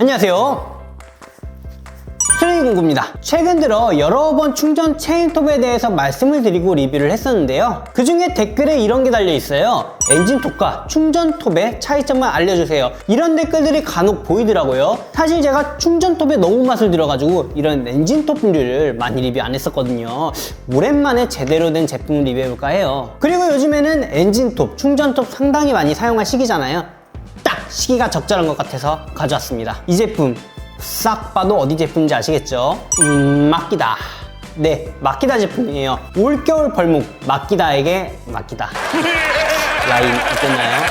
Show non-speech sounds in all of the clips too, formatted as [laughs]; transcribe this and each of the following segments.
안녕하세요. 트레이 공구입니다. 최근 들어 여러 번 충전 체인톱에 대해서 말씀을 드리고 리뷰를 했었는데요. 그 중에 댓글에 이런 게 달려 있어요. 엔진톱과 충전톱의 차이점을 알려주세요. 이런 댓글들이 간혹 보이더라고요. 사실 제가 충전톱에 너무 맛을 들어가지고 이런 엔진톱 류를 많이 리뷰 안 했었거든요. 오랜만에 제대로 된 제품을 리뷰해볼까 해요. 그리고 요즘에는 엔진톱, 충전톱 상당히 많이 사용할 시기잖아요. 딱 시기가 적절한 것 같아서 가져왔습니다. 이 제품 싹 봐도 어디 제품인지 아시겠죠? 음, 마끼다. 네, 마끼다 제품이에요. 올겨울 벌목 마끼다에게 맡기다. [laughs] 라인 어땠나요?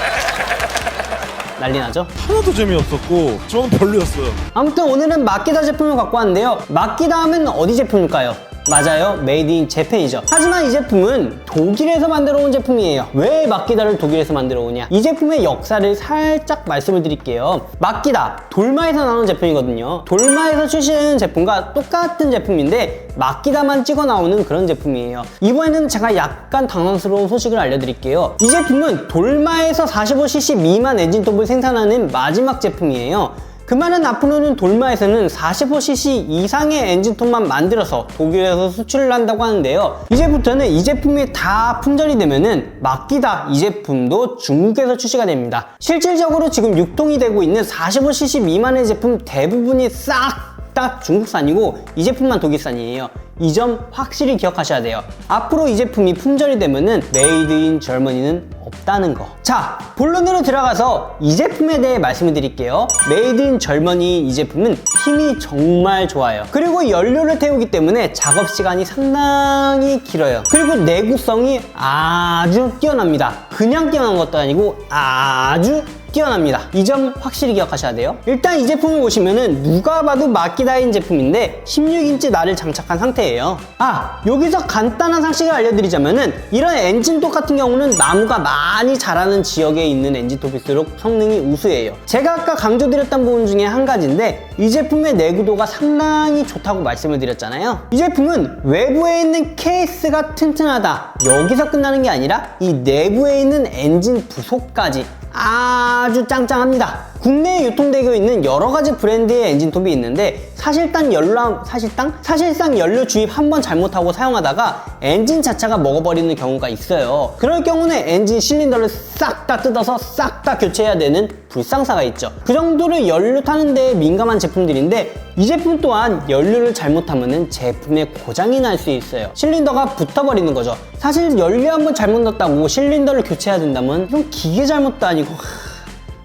난리 나죠? 하나도 재미없었고 저는 별로였어요. 아무튼 오늘은 마끼다 제품을 갖고 왔는데요. 마끼다 하면 어디 제품일까요? 맞아요. 메이드 인 재팬이죠. 하지만 이 제품은 독일에서 만들어 온 제품이에요. 왜 마끼다를 독일에서 만들어 오냐? 이 제품의 역사를 살짝 말씀을 드릴게요. 마끼다, 돌마에서 나온 제품이거든요. 돌마에서 출시하는 제품과 똑같은 제품인데 마끼다만 찍어 나오는 그런 제품이에요. 이번에는 제가 약간 당황스러운 소식을 알려드릴게요. 이 제품은 돌마에서 45cc 미만 엔진톱을 생산하는 마지막 제품이에요. 그 말은 앞으로는 돌마에서는 45cc 이상의 엔진톱만 만들어서 독일에서 수출을 한다고 하는데요. 이제부터는 이 제품이 다 품절이 되면은 맡기다 이 제품도 중국에서 출시가 됩니다. 실질적으로 지금 유통이 되고 있는 45cc 미만의 제품 대부분이 싹 다 중국산이고 이 제품만 독일산이에요. 이 점 확실히 기억하셔야 돼요. 앞으로 이 제품이 품절이 되면은 메이드 인 절머니는 없다는 거. 자, 본론으로 들어가서 이 제품에 대해 말씀을 드릴게요. 메이드 인 절머니 이 제품은 힘이 정말 좋아요. 그리고 연료를 태우기 때문에 작업 시간이 상당히 길어요. 그리고 내구성이 아주 뛰어납니다. 그냥 뛰어난 것도 아니고 아주 뛰어납니다. 이 점 확실히 기억하셔야 돼요. 일단 이 제품을 보시면은 누가 봐도 마키다인 제품인데 16인치 날을 장착한 상태예요. 아, 여기서 간단한 상식을 알려드리자면은 이런 엔진톱 같은 경우는 나무가 많이 자라는 지역에 있는 엔진톱일수록 성능이 우수해요. 제가 아까 강조드렸던 부분 중에 한 가지인데 이 제품의 내구도가 상당히 좋다고 말씀을 드렸잖아요. 이 제품은 외부에 있는 케이스가 튼튼하다. 여기서 끝나는 게 아니라 이 내부에 있는 엔진 부속까지 아주 짱짱합니다. 국내에 유통되고 있는 여러 가지 브랜드의 엔진톱이 있는데 사실상 연료 사실상 사실상 연료 주입 한 번 잘못하고 사용하다가 엔진 자체가 먹어버리는 경우가 있어요. 그럴 경우는 엔진 실린더를 싹 다 뜯어서 싹 다 교체해야 되는 불상사가 있죠. 그 정도로 연료 타는 데 민감한 제품들인데 이 제품 또한 연료를 잘못하면 제품에 고장이 날 수 있어요. 실린더가 붙어버리는 거죠. 사실 연료 한 번 잘못 넣었다고 실린더를 교체해야 된다면 이건 기계 잘못도 아니고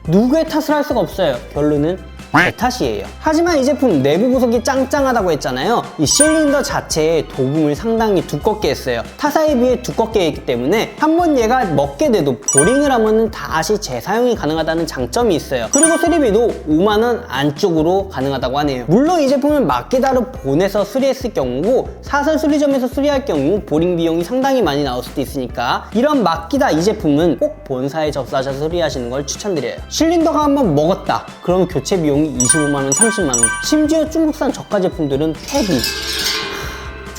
누구의 탓을 할 수가 없어요. 결론은 제 탓이에요. 하지만 이 제품 내부 구석이 짱짱하다고 했잖아요. 이 실린더 자체에 도금을 상당히 두껍게 했어요. 타사에 비해 두껍게 했기 때문에 한 번 얘가 먹게 돼도 보링을 하면은 다시 재사용이 가능하다는 장점이 있어요. 그리고 수리비도 5만원 안쪽으로 가능하다고 하네요. 물론 이 제품은 마케다로 보내서 수리했을 경우고 사설 수리점에서 수리할 경우 보링 비용이 상당히 많이 나올 수도 있으니까 이런 마키다 이 제품은 꼭 본사에 접수하셔서 수리하시는 걸 추천드려요. 실린더가 한번 먹었다. 그럼 교체 비용이 25만원, 30만원. 심지어 중국산 저가 제품들은 탭이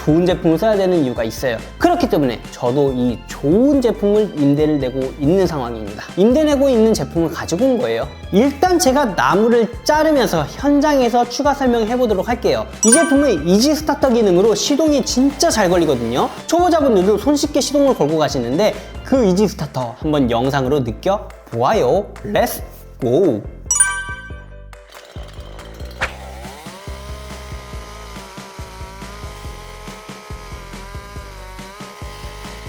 좋은 제품을 써야 되는 이유가 있어요. 그렇기 때문에 저도 이 좋은 제품을 임대를 내고 있는 상황입니다. 임대 내고 있는 제품을 가지고 온 거예요. 일단 제가 나무를 자르면서 현장에서 추가 설명해 보도록 할게요. 이 제품은 이지 스타터 기능으로 시동이 진짜 잘 걸리거든요. 초보자분들도 손쉽게 시동을 걸고 가시는데 그 이지 스타터 한번 영상으로 느껴 보아요. 렛츠 고!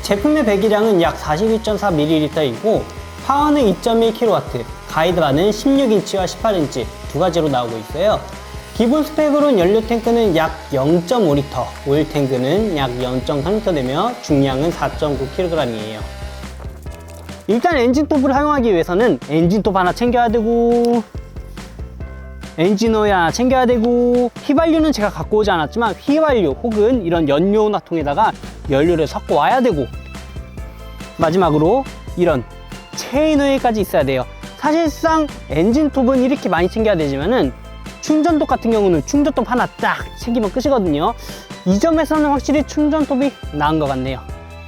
제품의 배기량은 약 42.4ml이고 파워는 2.1kW, 가이드바는 16인치와 18인치 두 가지로 나오고 있어요. 기본 스펙으로는 연료 탱크는 약 0.5L, 오일 탱크는 약 0.3L 되며 중량은 4.9kg이에요. 일단 엔진톱을 사용하기 위해서는 엔진톱 하나 챙겨야 되고 엔진오일 하나 챙겨야 되고 휘발유는 제가 갖고 오지 않았지만 휘발유 혹은 이런 연료나통에다가 연료를 섞고 와야 되고 마지막으로 이런 체인 오일까지 있어야 돼요 사실상 엔진 톱은 이렇게 많이 챙겨야 되지만은 충전톱 같은 경우는 충전톱 하나 딱 챙기면 끝이거든요 이 점에서는 확실히 충전톱이 나은 것 같네요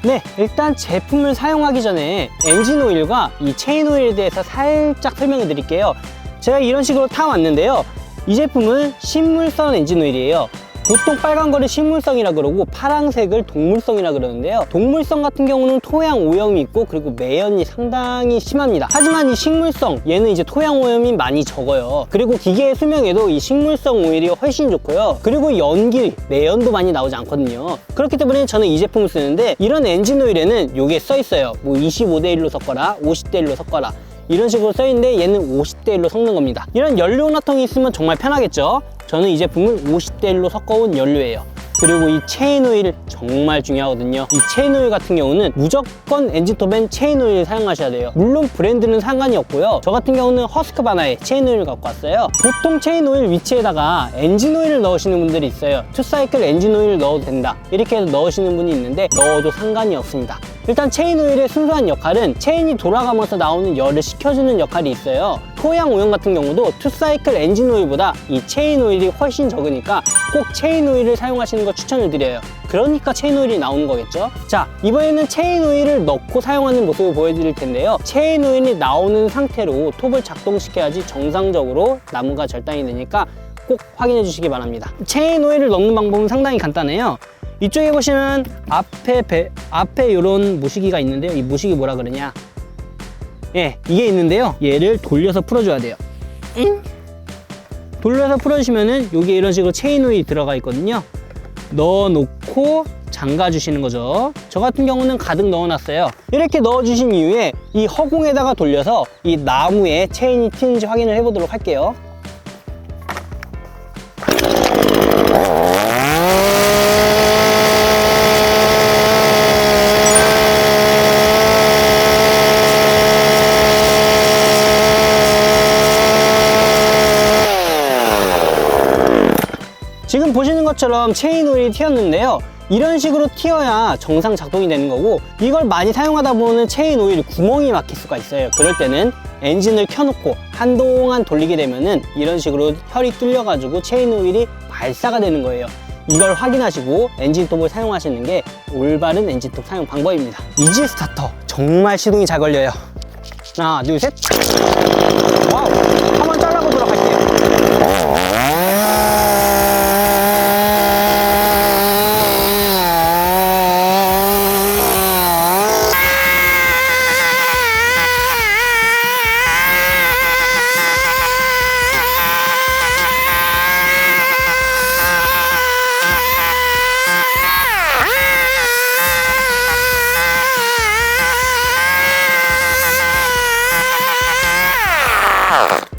네, 일단 제품을 사용하기 전에 엔진 오일과 이 체인 오일에 대해서 살짝 설명해 드릴게요. 제가 이런 식으로 타왔는데요. 이 제품은 식물성 엔진 오일이에요. 보통 빨간 거를 식물성이라 그러고 파란색을 동물성이라 그러는데요. 동물성 같은 경우는 토양 오염이 있고 그리고 매연이 상당히 심합니다. 하지만 이 식물성 얘는 이제 토양 오염이 많이 적어요. 그리고 기계의 수명에도 이 식물성 오일이 훨씬 좋고요. 그리고 연기, 매연도 많이 나오지 않거든요. 그렇기 때문에 저는 이 제품을 쓰는데 이런 엔진 오일에는 이게 써 있어요. 뭐 25대 1로 섞어라, 50대 1로 섞어라. 이런 식으로 써있는데 얘는 50대 1로 섞는 겁니다. 이런 연료 혼합통이 있으면 정말 편하겠죠? 저는 이 제품을 50대 1로 섞어온 연료예요. 그리고 이 체인 오일 정말 중요하거든요. 이 체인 오일 같은 경우는 무조건 엔진톱엔 체인 오일 사용하셔야 돼요. 물론 브랜드는 상관이 없고요. 저 같은 경우는 허스크바나의 체인 오일 갖고 왔어요. 보통 체인 오일 위치에다가 엔진 오일을 넣으시는 분들이 있어요. 투사이클 엔진 오일 넣어도 된다. 이렇게 해서 넣으시는 분이 있는데 넣어도 상관이 없습니다. 일단 체인 오일의 순수한 역할은 체인이 돌아가면서 나오는 열을 식혀주는 역할이 있어요. 토양 오염 같은 경우도 투사이클 엔진 오일보다 이 체인 오일이 훨씬 적으니까 꼭 체인 오일을 사용하시는 걸 추천을 드려요. 그러니까 체인 오일이 나오는 거겠죠? 자, 이번에는 체인 오일을 넣고 사용하는 모습을 보여드릴 텐데요. 체인 오일이 나오는 상태로 톱을 작동시켜야지 정상적으로 나무가 절단이 되니까 꼭 확인해 주시기 바랍니다. 체인 오일을 넣는 방법은 상당히 간단해요. 이쪽에 보시면 앞에 배, 앞에 이런 무시기가 있는데요. 이 무시기 뭐라 그러냐? 예, 이게 있는데요. 얘를 돌려서 풀어줘야 돼요. 응? 돌려서 풀어주시면은 여기 이런 식으로 체인 오일이 들어가 있거든요. 넣어놓고 잠가 주시는 거죠. 저 같은 경우는 가득 넣어놨어요. 이렇게 넣어주신 이후에 이 허공에다가 돌려서 이 나무에 체인이 튀는지 확인을 해보도록 할게요. 것처럼 체인 오일이 튀었는데요. 이런 식으로 튀어야 정상 작동이 되는 거고 이걸 많이 사용하다 보면 체인 오일 구멍이 막힐 수가 있어요. 그럴 때는 엔진을 켜놓고 한동안 돌리게 되면은 이런 식으로 혈이 뚫려 가지고 체인 오일이 발사가 되는 거예요. 이걸 확인하시고 엔진톱을 사용하시는 게 올바른 엔진톱 사용 방법입니다. 이지 스타터 정말 시동이 잘 걸려요. 하나, 둘, 셋.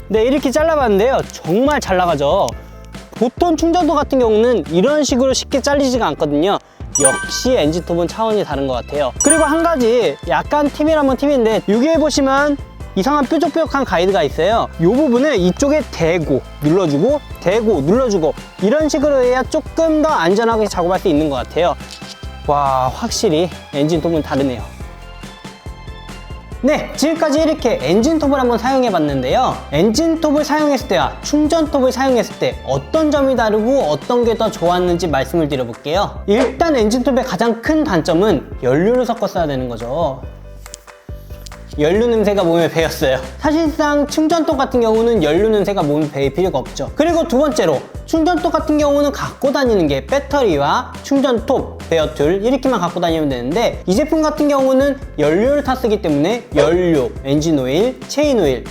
네, 이렇게 잘라봤는데요. 정말 잘 나가죠. 보통 충전도 같은 경우는 이런 식으로 쉽게 잘리지가 않거든요. 역시 엔진톱은 차원이 다른 것 같아요. 그리고 한 가지 약간 팁이라면 팁인데 여기에 보시면 이상한 뾰족뾰족한 가이드가 있어요. 이 부분을 이쪽에 대고 눌러주고 대고 눌러주고 이런 식으로 해야 조금 더 안전하게 작업할 수 있는 것 같아요. 와 확실히 엔진톱은 다르네요. 네, 지금까지 이렇게 엔진톱을 한번 사용해 봤는데요. 엔진톱을 사용했을 때와 충전톱을 사용했을 때 어떤 점이 다르고 어떤 게 더 좋았는지 말씀을 드려볼게요. 일단 엔진톱의 가장 큰 단점은 연료를 섞어 써야 되는 거죠. 연료 냄새가 몸에 배었어요. 사실상 충전톱 같은 경우는 연료 냄새가 몸에 배일 필요가 없죠. 그리고 두 번째로 충전톱 같은 경우는 갖고 다니는 게 배터리와 충전톱, 베어툴 이렇게만 갖고 다니면 되는데 이 제품 같은 경우는 연료를 타 쓰기 때문에 연료, 엔진 오일, 체인 오일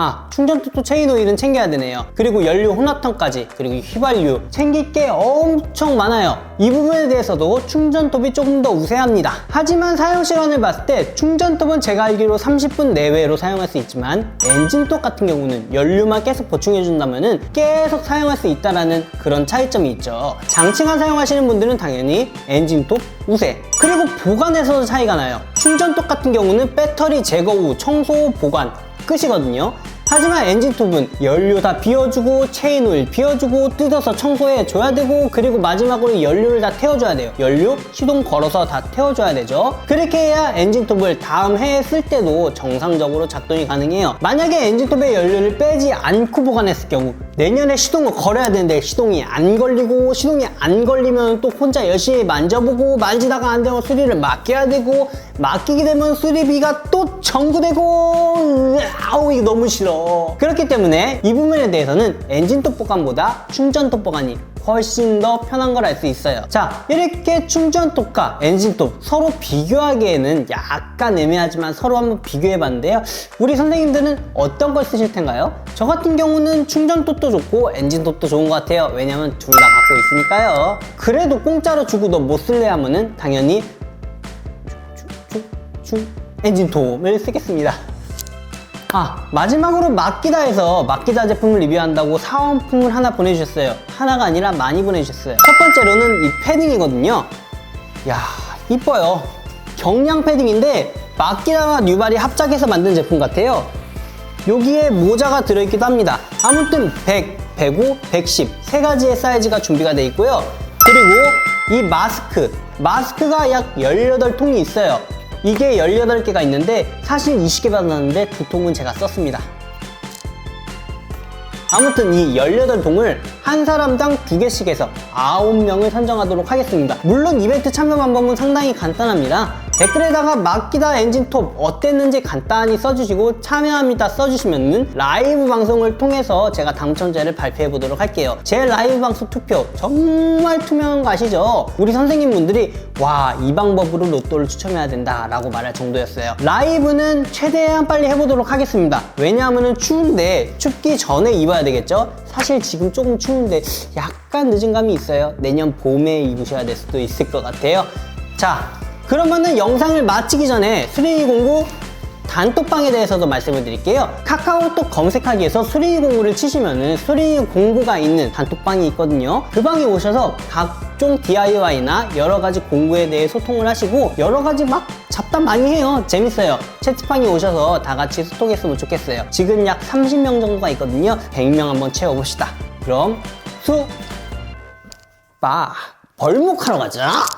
아 충전톱도 체인 오일은 챙겨야 되네요. 그리고 연료 혼합통까지 그리고 휘발유 챙길 게 엄청 많아요. 이 부분에 대해서도 충전톱이 조금 더 우세합니다. 하지만 사용 시간을 봤을 때 충전톱은 제가 알기로 30분 내외로 사용할 수 있지만 엔진톱 같은 경우는 연료만 계속 보충해 준다면 계속 사용할 수 있다라는 그런 차이점이 있죠. 장치만 사용하시는 분들은 당연히 엔진톱 우세. 그리고 보관에서도 차이가 나요. 충전톱 같은 경우는 배터리 제거 후 청소 후 보관 끝이거든요. 하지만 엔진톱은 연료 다 비워주고 체인 오일 비워주고 뜯어서 청소해 줘야 되고 그리고 마지막으로 연료를 다 태워줘야 돼요. 연료 시동 걸어서 다 태워줘야 되죠. 그렇게 해야 엔진톱을 다음 해에 쓸 때도 정상적으로 작동이 가능해요. 만약에 엔진톱에 연료를 빼지 않고 보관했을 경우 내년에 시동을 걸어야 되는데 시동이 안 걸리고 시동이 안 걸리면 또 혼자 열심히 만져보고 만지다가 안 되면 수리를 맡겨야 되고 맡기게 되면 수리비가 또 청구되고 아우 이거 너무 싫어. 그렇기 때문에 이 부분에 대해서는 엔진 톱보관보다 충전 톱보관이 훨씬 더 편한 걸 알 수 있어요 자 이렇게 충전 톱과 엔진 톱 서로 비교하기에는 약간 애매하지만 서로 한번 비교해 봤는데요 우리 선생님들은 어떤 걸 쓰실 텐가요? 저 같은 경우는 충전 톱도 좋고 엔진 톱도 좋은 것 같아요 왜냐면 둘 다 갖고 있으니까요 그래도 공짜로 주고 너 못 쓸래 하면은 당연히 주 엔진 톱을 쓰겠습니다. 아 마지막으로 마키다에서 마키다 제품을 리뷰한다고 사은품을 하나 보내주셨어요. 하나가 아니라 많이 보내주셨어요. 첫 번째로는 이 패딩이거든요. 야 이뻐요. 경량 패딩인데 마키다와 뉴발이 합작해서 만든 제품 같아요. 여기에 모자가 들어있기도 합니다. 아무튼 100, 105, 110 세 가지의 사이즈가 준비가 되어 있고요. 그리고 이 마스크, 마스크가 약 18통이 있어요. 이게 18개가 있는데 사실 20개 받았는데 두 통은 제가 썼습니다. 아무튼 이 18통을 한 사람당 두 개씩 해서 9명을 선정하도록 하겠습니다. 물론 이벤트 참여 방법은 상당히 간단합니다. 댓글에다가 맡기다 엔진톱 어땠는지 간단히 써주시고 참여합니다 써주시면은 라이브 방송을 통해서 제가 당첨자를 발표해 보도록 할게요. 제 라이브 방송 투표 정말 투명한 거 아시죠? 우리 선생님분들이 와 이 방법으로 로또를 추첨해야 된다 라고 말할 정도였어요. 라이브는 최대한 빨리 해보도록 하겠습니다. 왜냐하면 추운데 춥기 전에 입어야 되겠죠? 사실 지금 조금 추운데 약간 늦은 감이 있어요. 내년 봄에 입으셔야 될 수도 있을 것 같아요. 자, 그러면은 영상을 마치기 전에 3209 단톡방에 대해서도 말씀을 드릴게요. 카카오톡 검색하기에서 수리공구를 치시면은 수리공구가 있는 단톡방이 있거든요. 그 방에 오셔서 각종 DIY나 여러 가지 공구에 대해 소통을 하시고 여러 가지 막 잡담 많이 해요. 재밌어요. 채팅방에 오셔서 다 같이 소통했으면 좋겠어요. 지금 약 30명 정도가 있거든요. 100명 한번 채워봅시다. 그럼 수, 빠, 벌목하러 가자.